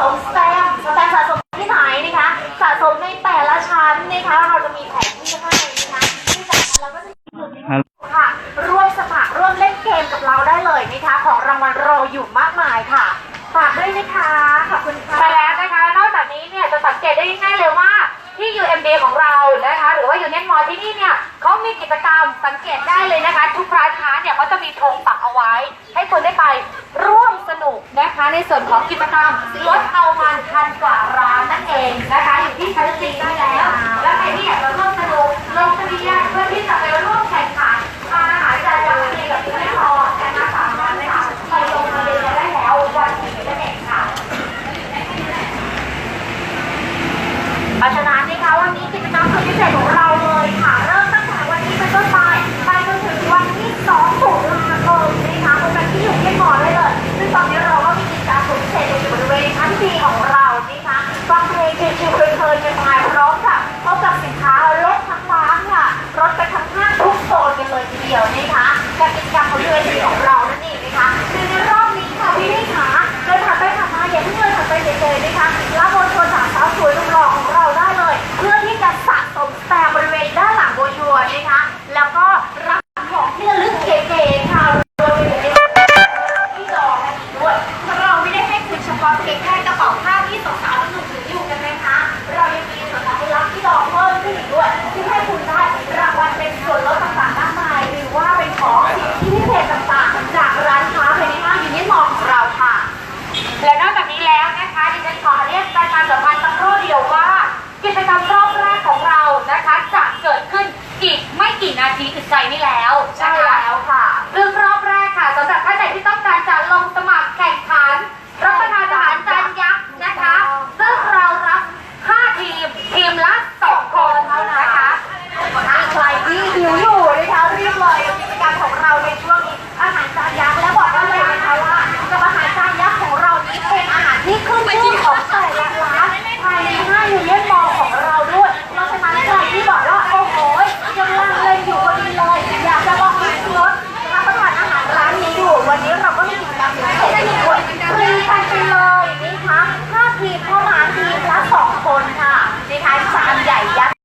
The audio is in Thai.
สมแต้มแตมสะสมที่ไหนนะคะ สะสมในแต่ละชั้นนะคะ เราจะมีแผนที่ให้นะคะที่จากนั้นเราก็จะมีเงิค่ะ ร่วมสมัครร่วมเล่นเกมกับเราได้เลยนะคะ ของรางวัลรออยู่มากมายค่ะ ฝากด้วยนะคะ ขอบคุณค่ะไปแล้วนะคะ นอกจากนี้เนี่ยจะสังเกตได้ง่ายเลยว่าที่ UMD ของเรานะคะ หรือว่า Union Mall ที่นี่เนี่ยเขามีกิจกรรมสังเกตได้เลยนะคะ ทุกร้านค้าเนี่ยเขาจะมีธงปักเอาไว้ ให้คนได้ไปร่ว นุกนะคะในส่วนของกิจกรรมลดเอามันทันกว่าร้านนั่นเองนะคะอยู่ที่ชั้นจี ชิวๆเพลินๆกันไปพร้อมกับพบกับสินค้าลดทั้งร้านค่ะลดไปทั้งห้างทุกโซนกันเลยทีเดียวนะคะกับกิจกรรมของเดือนดีของเรานั่นเองนะคะคือในรอบนี้ค่ะพี่นี่ค่ะเดินผ่านไปผ่านมาอย่าเพิ่งเดินผ่านไปเฉยๆนะคะรับบนชนสาวสาวสวยหนุ่มหล่อของเราได้เลย เพื่อที่จะสะสมแต้มบริเวณด้านหลังโบชัวร์นะคะแล้วก็รับของที่ระลึกเก๋ๆค่ะรวมไปถึงที่ดอกกันอีกด้วยเราไม่ได้ให้คุณเฉพาะเพียงแค่ กิจกรรมรอบแรกของเรานะคะ จะเกิดขึ้นอีกไม่กี่นาทีอึดใจนี่แล้วนะคะ